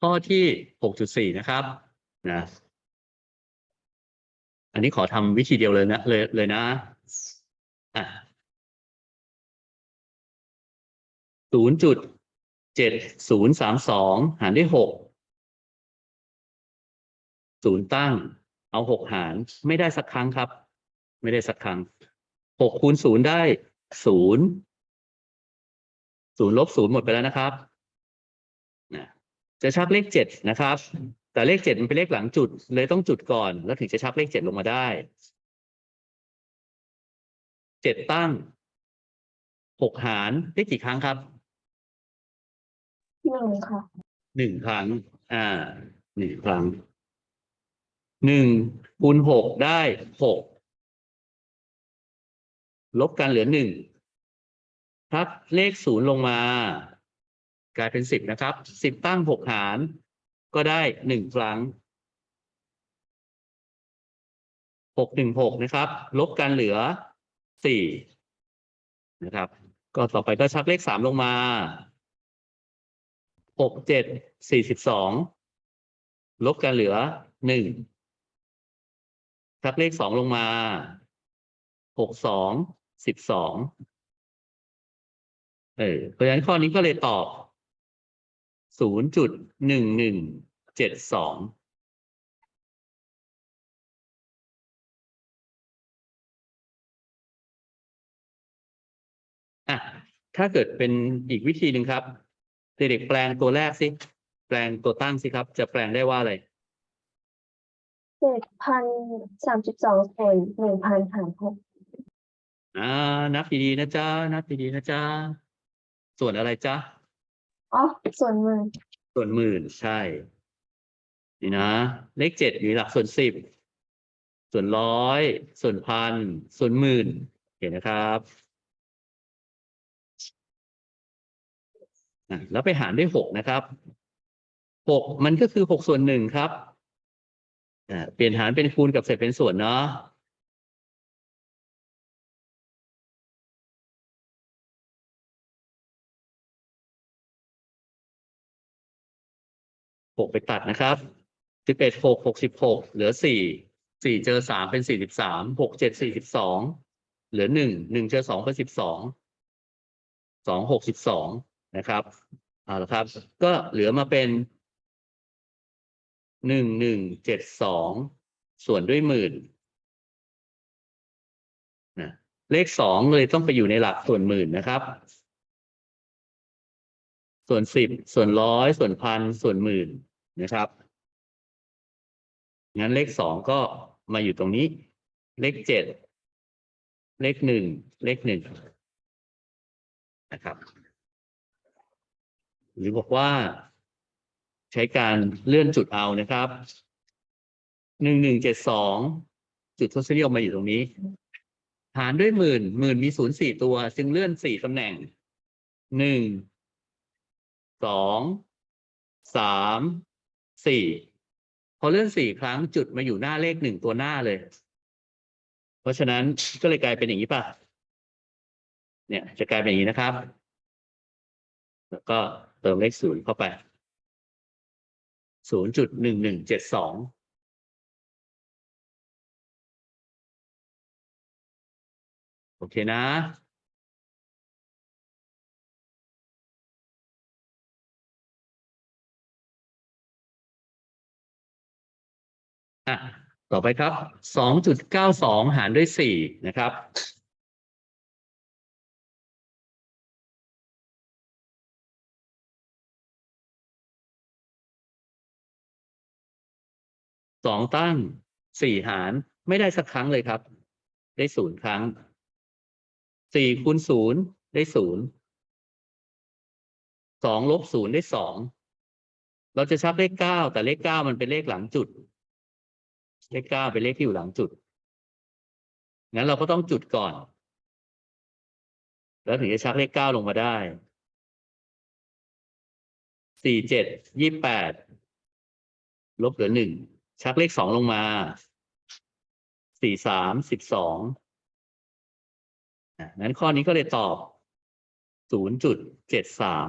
ข้อที่หกจุดสี่นะครับนะอันนี้ขอทำวิธีเดียวเลยนะเลยเลยนะอะศูนย์จุดเจ็ดศูนย์สามสองหารด้วยหกศูนย์ตั้ง เอาหกหารไม่ได้สักครั้งครับ ไม่ได้สักครั้งหกคูณศูนย์ได้ศูนย์ศูนย์ลบศูนย์หมดไปแล้วนะครับ จะชักเลขเจ็ดนะครับ แต่เลขเจ็ดมันเป็นเลขหลังจุด เลยต้องจุดก่อน แล้วถึงจะชักเลขเจ็ดลงมาได้เจ็ดตั้งหกหารได้กี่ครั้งครับหนึ่งค่ะหนึ่งครั้ง อ่าหนึ่งครั้งหนึ่งคูณหกได้หกลบกันเหลือหนึ่งทักเลขศูนย์ลงมา กลายเป็นสิบนะครับสิบตั้งหกหาร ก็ได้หนึ่งครั้งหกหนึ่งหกนะครับ ลบกันเหลือสี่นะครับ ก็ต่อไปก็ชักเลขสามลงมาหกเจ็ดสี่สิบสองลบกันเหลือหนึ่งชักเลขสองลงมาหกสองสิบสองเออเพราะฉะนั้นข้อนี้ก็เลยตอบ ศูนย์จุดหนึ่งหนึ่งเจ็ดสองอะถ้าเกิดเป็นอีกวิธีหนึ่งครับเด็กๆแปลงตัวแรกสิแปลงตัวตั้งสิครับ จะแปลงได้ว่าอะไรเจ็ดพันสามสิบสองส่วนหนึ่งพันหารหกอ่านับดีๆนะจ๊ะนับดีๆนะจ๊ะส่วนอะไรจ๊ะ อ๋อส่วนหมื่นส่วนหมื่นใช่นี่นะ เลขเจ็ดอยู่ในหลักส่วนสิบ ส่วนร้อย ส่วนพัน ส่วนหมื่นเห็นนะครับแล้วไปหารด้วยหกนะครับหกมันก็คือหกส่วนหนึ่งครับเปลี่ยนหารเป็นคูณกับเศษเป็นส่วนเนาะ หกไปตัดนะครับสิบเอ็ดหกหกสิบหกเหลือสี่สี่เจอสามเป็นสี่สิบสามหกเจ็ดสี่สิบสองเหลือหนึ่งหนึ่งเจอสองเป็นสิบสองสองหกสิบสองนะครับเอาละครับ ก็เหลือมาเป็นหนึ่งหนึ่งเจ็ดสองส่วนด้วยหมื่นนะเลขสองเลยต้องไปอยู่ในหลักส่วนหมื่นนะครับ ส่วนสิบส่วนร้อยส่วนพันส่วนหมื่นนะครับ งั้นเลขสองก็มาอยู่ตรงนี้ เลขเจ็ดเลขหนึ่งเลขหนึ่งนะครับ หรือบอกว่าใช้การเลื่อนจุดเอานะครับหนึ่งหนึ่งเจ็ดสองจุดทศนิยมมาอยู่ตรงนี้ หารด้วยหมื่นหมื่นมีศูนย์สี่ตัว จึงเลื่อนสี่ตำแหน่งหนึ่ง สองสามสี่พอเลื่อนสี่ครั้งจุดมาอยู่หน้าเลขหนึ่งตัวหน้าเลย เพราะฉะนั้นก็เลยกลายเป็นอย่างนี้ป่ะ เนี่ยจะกลายเป็นอย่างนี้นะครับ แล้วก็เติมเลขศูนย์เข้าไปศูนย์จุดหนึ่งหนึ่งเจ็ดสองโอเคนะ อะต่อไปครับสองจุดเก้าสองหารด้วยสี่นะครับสองตั้งสี่หารไม่ได้สักครั้งเลยครับ ได้ศูนย์ครั้งสี่คูณศูนย์ได้ศูนย์สองลบศูนย์ได้สองเราจะชักเลขเก้าแต่เลขเก้ามันเป็นเลขหลังจุด เลขเก้าเป็นเลขที่อยู่หลังจุด งั้นเราก็ต้องจุดก่อน แล้วถึงจะชักเลขเก้าลงมาได้ สี่เจ็ดยี่แปด ลบเหลือหนึ่ง ชักเลขสองลงมา สี่สามสิบสองงั้นข้อนี้ก็เลยตอบศูนย์จุดเจ็ดสาม